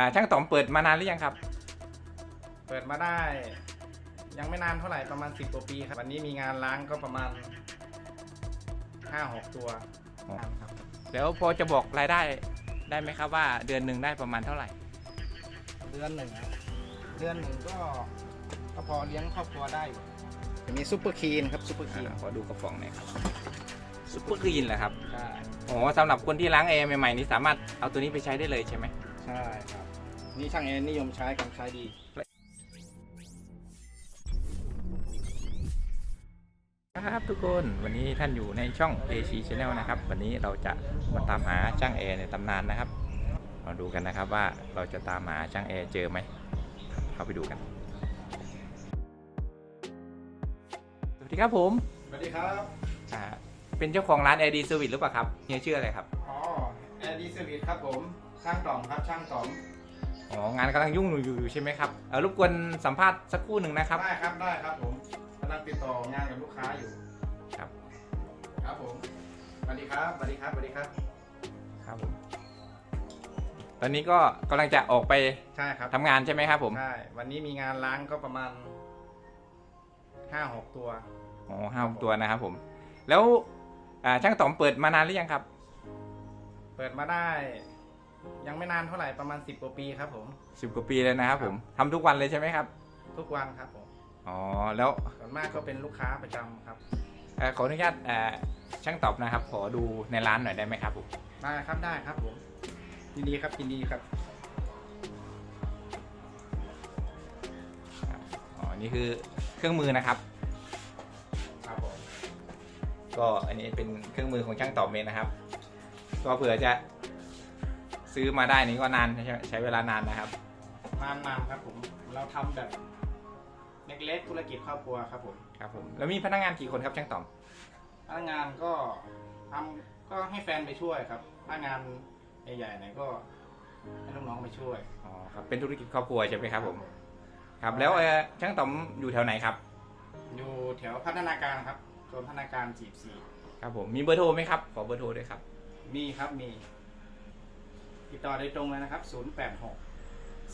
อ่าช่างต๋อมเปิดมานานหรือยังครับ เปิดมาได้ ยังไม่นานเท่าไหร่ประมาณ 10กว่าปีครับวันนี้มีงานล้างก็ประมาณ 5-6 ตัวอ๋อ ครับแล้วพอจะบอกรายได้ได้ไหมครับว่าเดือนหนึ่งได้ประมาณเท่าไหร่ เดือนหนึ่งอะเดือนหนึ่งก็ก็พอเลี้ยงครอบครัวได้อยู่จะมีซุปเปอร์คีนครับซุปเปอร์คีนอ่าขอดูกระป๋องหน่อยครับซุปเปอร์กรีนเหรอครับใช่โอ้สำหรับคนที่ล้างแอร์ใหม่ๆนี่สามารถเอาตัวนี้ไปใช้ได้เลยใช่ไหม ใช่ครับ นี่ช่างแอร์นิยมใช้กันใช้ดี ครับทุกคนวันนี้ท่านอยู่ในช่อง AC Channel นะครับ วันนี้เราจะมาตามหาช่างแอร์ในตำนานนะครับมาดูกันนะครับว่าเราจะตามหาช่างแอร์เจอไหมเข้าไปดูกัน สวัสดีครับผมสวัสดีครับ อ่าเป็นเจ้าของร้าน Air D Service หรือเปล่าครับเฮียชื่ออะไรครับ อ๋อแอร์ดีเซอร์วิสครับผม ช่างต่อมครับช่างต่อม อ๋องานกำลังยุ่งอยู่อยู่ใช่ไหมครับเออรบกวนสัมภาษณ์สักครู่หนึ่งนะครับ ได้ครับได้ครับผมกำลังติดต่องานกับลูกค้าอยู่ครับ ครับผมสวัสดีครับสวัสดีครับสวัสดีครับ ครับผมตอนนี้ก็กำลังจะออกไปใช่ครับทำงานใช่ไหมครับผมใช่วันนี้มีงานล้างก็ประมาณห้าหกตัว อ๋อห้าหกตัวนะครับผม แล้วอ่าช่างต๋อมเปิดมานานหรือยังครับ เปิดมาได้ ยังไม่นานเท่าไหร่ประมาณสิบกว่าปีครับผม สิบกว่าปีเลยนะครับผมทำทุกวันเลยใช่ไหมครับ ทุกวันครับผมอ๋อ แล้วส่วนมากก็เป็นลูกค้าประจำครับเอ่อขออนุญาตเอ่อช่างตอบนะครับ ขอดูในร้านหน่อยได้ไหมครับผมได้ครับได้ครับผมยินดีครับยินดีครับ อ๋อ นี่คือเครื่องมือนะครับ ครับผม ก็อันนี้เป็นเครื่องมือของช่างตอบเองนะครับ ก็เผื่อจะ ซื้อมาได้นี่ก็นานใช้ใช้เวลานานนะครับ นานนานครับผมเราทำแบบเล็กๆธุรกิจครอบครัวครับผมครับผมแล้วมีพนักงานกี่คนครับช่างตอบพนักงานก็ทำก็ให้แฟนไปช่วยครับถ้างานใหญ่ๆหน่อยก็ให้ลูกน้องไปช่วยอ๋อครับเป็นธุรกิจครอบครัวใช่ไหมครับผมครับแล้วเอ่อช่างต๋อมอยู่แถวไหนครับอยู่แถวพัฒนาการครับโซนพัฒนาการจีบสี่ครับผมมีเบอร์โทรไหมครับขอเบอร์โทรด้วยครับมีครับมี ติดต่อโดยตรงเลยนะครับ 086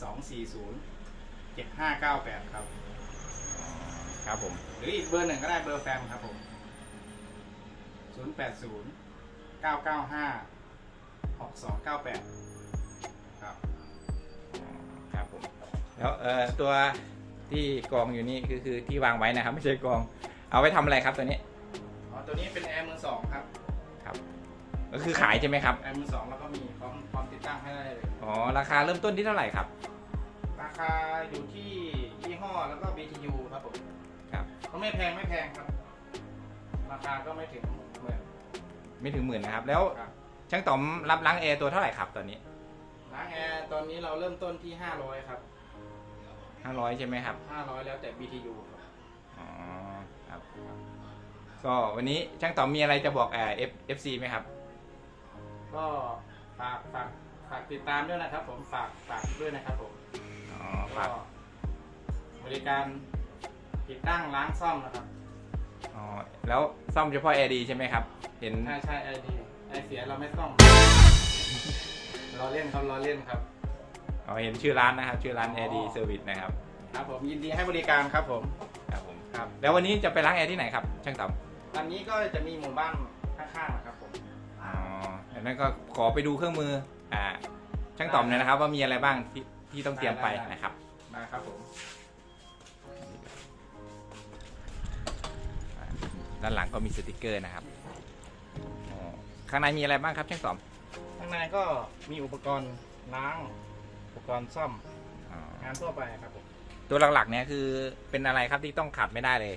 240 7598 ครับ ครับผม หรืออีกเบอร์หนึ่งก็ได้เบอร์แฟมครับผม 080 995 6298 ครับ ครับผม แล้วเอ่อตัวที่กองอยู่นี่คือคือที่วางไว้นะครับ ไม่ใช่กอง เอาไว้ทำอะไรครับตัวนี้ อ๋อ ตัวนี้เป็นแอร์มือสองครับ ครับ ก็คือขายใช่ไหมครับแอร์มือสองแล้วก็มีพร้อมพร้อมติดตั้งให้ได้เลย อ๋อ ราคาเริ่มต้นที่เท่าไหร่ครับ ราคาอยู่ที่ยี่ห้อแล้วก็ BTU ครับผมครับ ก็ไม่แพงไม่แพงครับ ราคาก็ไม่ถึงหมื่นไม่ถึงหมื่นนะครับ แล้วครับช่างต๋อมรับล้างแอร์ตัวเท่าไหร่ครับตอนนี้ล้างแอร์ตอนนี้เราเริ่มต้นที่ 500 ครับ 500ใช่ไหมครับ 500 แล้วแต่ BTU ครับอ๋อ ครับ ก็วันนี้ช่างต๋อมมีอะไรจะบอกเอ่อ F FC ไหมครับ ก็ฝากฝากฝากติดตามด้วยนะครับ ผมฝากฝากด้วยนะครับผมอ๋อฝากก็บริการติดตั้งล้างซ่อมนะครับอ๋อแล้วซ่อมเฉพาะแอร์ดีใช่ไหมครับ เห็นใช่ใช่ไอดีไอเสียเราไม่ต้องรอเล่นครับรอเล่นครับ อ๋อเห็นชื่อร้านนะครับ ชื่อร้านอ๋อแอร์ดีเซอร์วิสนะครับครับผมยินดีให้บริการครับผมครับผมครับ แล้ววันนี้จะไปล้างแอร์ที่ไหนครับช่างต๋อมอันนี้ก็จะมีหมู่บ้านข้างๆนะครับผมอ๋อดัง นั้นก็ขอไปดูเครื่องมืออ่าช่างต๋อมหน่อยนะครับ ว่ามีอะไรบ้างที่ที่ต้องเตรียมไปนะครับ มาครับผม ด้านหลังก็มีสติกเกอร์นะครับอ๋อข้างในมีอะไรบ้างครับช่างต๋อมข้างในก็มีอุปกรณ์ล้าง อุปกรณ์ซ่อมอ๋องานทั่วไปครับผม ตัวหลักๆเนี่ยคือเป็นอะไรครับที่ต้องขาดไม่ได้เลย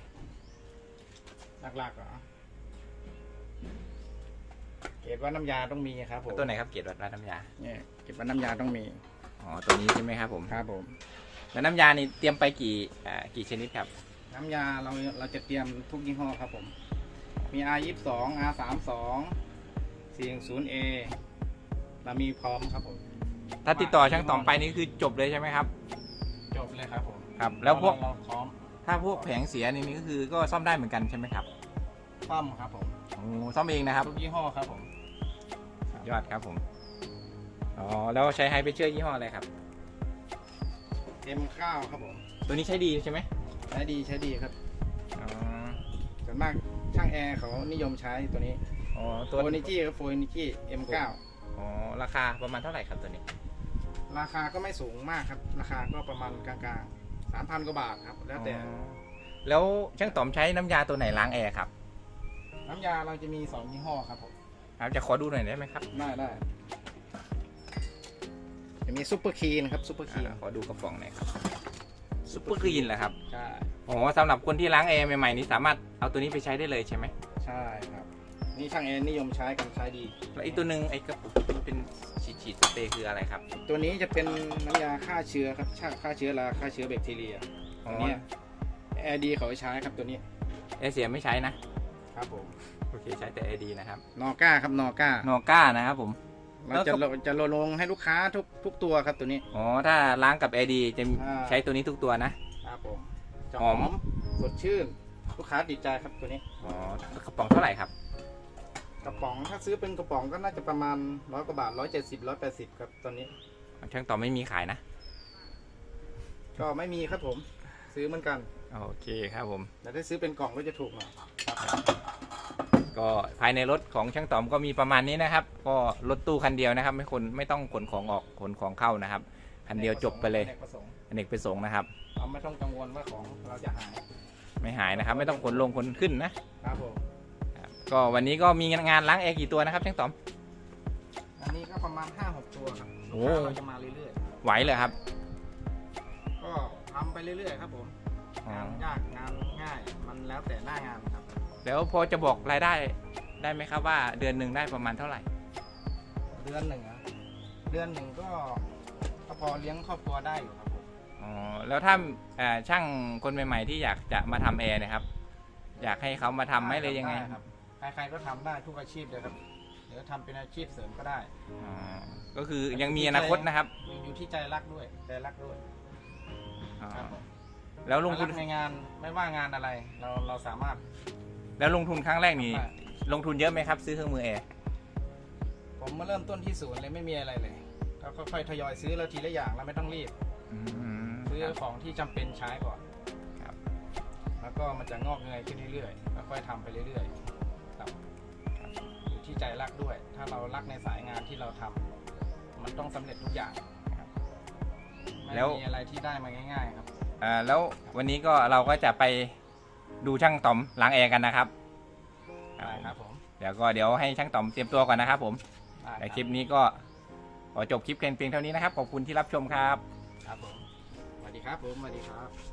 หลักๆเหรอ เก็บว่าน้ำยาต้องมีครับผมตัวไหนครับเกียรติวัดร้านน้ำยาเนี่ยเก็บว่าน้ำยาต้องมีอ๋อตัวนี้ใช่ไหมครับผมครับผม แล้วน้ำยานี่เตรียมไปกี่อ่ากี่ชนิดครับ น้ำยาเราเราจะเตรียมทุกยี่ห้อครับผม มี R 2 2 R 3 2 4 0 A เรามีพร้อมครับผม ถ้าติดต่อช่างต๋อมไปนี่คือจบเลยใช่ไหมครับ จบเลยครับผมครับ แล้วพวกเราพร้อมถ้าพวกแผงเสียนี่ก็คือก็ซ่อมได้เหมือนกันใช่ไหมครับ ซ่อมครับผม โอ้ซ่อมเองนะครับทุกยี่ห้อครับผมสุดยอดครับผมอ๋อแล้วใช้ไฮไปเชื่อยี่ห้ออะไรครับ M9 ครับผมตัวนี้ใช้ดีใช่ไหมใช้ดีใช้ดีครับอ๋อส่วนมากช่างแอร์เขานิยมใช้ตัวนี้อ๋อโฟตัวนิจี้ครับโฟนิจี้ M9 อ๋อราคาประมาณเท่าไหร่ครับตัวนี้ราคาก็ไม่สูงมากครับ ราคาก็ประมาณกลางๆสามพันกว่าบาทครับ แล้วแต่อ๋อแล้วช่างต๋อมใช้น้ำยาตัวไหนล้างแอร์ครับ น้ำยาเราจะมีสองยี่ห้อครับผมครับจะขอดูหน่อยได้ไหมครับได้ได้จะมีซุปเปอร์คีนครับซุปเปอร์คีนอ่าขอดูกระป๋องหน่อยครับซุปเปอร์กรีนเหรอครับใช่อ๋อสำหรับคนที่ล้างแอร์ใหม่ๆนี่สามารถเอาตัวนี้ไปใช้ได้เลยใช่ไหมใช่ครับ นี่ช่างแอร์นิยมใช้กันใช้ดี แล้วอีกตัวหนึ่งไอ้กระปุกที่เป็นฉีดฉีดๆสเปรย์คืออะไรครับตัวนี้จะเป็นน้ำยาฆ่าเชื้อครับฆ่าฆ่าเชื้อราฆ่าเชื้อแบคทีเรียอ๋อตัวเนี้แอร์ดีเขาใช้ครับตัวนี้เอเสียไม่ใช้นะ ครับผมโอเคใช้แต่เอดีนะครับ นอก้าครับนอก้า นอก้านะครับผม เราจะแล้วก็ จะลงให้ลูกค้าทุกทุกตัวครับตัวนี้ อ๋อถ้าล้างกับเอดีจะอ่า ใช้ตัวนี้ทุกตัวนะ ครับผมจะหหออม มสดชื่น ลูกค้าติดใจครับตัวนี้ อ๋อกระป๋องเท่าไหร่ครับ กระป๋องถ้าซื้อเป็นกระป๋องก็น่าจะประมาณร้อยกว่าบาทร้อยเจ็ดสิบร้อยแปดสิบครับตอนนี้ ช่างต่อไม่มีขายนะ ก็ไม่มีครับผม ซื้อเหมือนกัน โอเคครับผม แต่ถ้าซื้อเป็นกล่องก็จะถูกหน่อย ก็ภายในรถของช่างต๋อมก็มีประมาณนี้นะครับ ก็รถตู้คันเดียวนะครับ ไม่คนไม่ต้องขนของออกขนของเข้านะครับคันเดียวจบไปเลยอเนกประสงค์อเนกประสงค์นะครับเราไม่ต้องกังวลว่าของเราจะหายไม่หายนะครับ ไม่ต้องขนลงขนขึ้นนะครับผมครับก็วันนี้ก็มีงานล้างแอร์กี่ตัวนะครับช่างต๋อม อันนี้ก็ประมาณห้าหกตัวครับโอ้ ลูกค้าเราจะมาเรื่อยไหวเลยครับๆ ก็ทำไปเรื่อยๆครับผม อ๋องานยากงานง่าย มันแล้วแต่หน้างานครับ แล้วพอจะบอกรายได้ได้ไหมครับว่าเดือนหนึ่งได้ประมาณเท่าไหร่ เดือนหนึ่งอะเดือนหนึ่งก็ก็พอเลี้ยงครอบครัวได้อยู่ครับผมอ๋อแล้วถ้าเอ่อช่างคนใหม่ๆ ที่อยากจะมาทำแอร์เนะครับ อยากให้เขามาทำไหมเลยยังไงด้ครับใครๆก็ทำได้ทุกอาชีพเลยครับหรือทำเป็นอาชีพเสริมก็ได้ อ๋อก็คือยังมีอนาคตนะครับอยู่ที่ใจรักด้วยใจรักด้วยอ๋อครับผมแล้วลงทุรันกในงานไม่ว่างานอะไร เราเราสามารถ แล้วลงทุนครั้งแรกนี่ได้ลงทุนเยอะไหมครับ ซื้อเครื่องมือแอร์ผมมาเริ่มต้นที่ศูนย์เลยไม่มีอะไรเลยก็ค่อยๆทยอยซื้อแล้วทีละอย่างเราไม่ต้องรีบ อืมซื้อครับ ของที่จำเป็นใช้ก่อนครับ แล้วก็มันจะงอกเงยขึ้นเรื่อยๆค่อยๆทำไปเรื่อยๆครับอยู่ที่ใจรักด้วย ถ้าเรารักในสายงานที่เราทำมันต้องสำเร็จทุกอย่างครับไม่แล้ว มีอะไรที่ได้มาง่าย ๆ ครับ อ่าแล้ววันนี้ก็เราก็จะไป ดูช่างต๋อมล้างแอร์กันนะครับได้ครับผมเดี๋ยวก็เดี๋ยวให้ช่างต๋อมเตรียมตัวก่อนนะครับ ผมได้แต่รับคลิปนี้ก็ขอจบคลิปเพียงเท่านี้นะครับขอบคุณที่รับชมครับ ครับผมสวัสดีครับผมสวัสดีครับ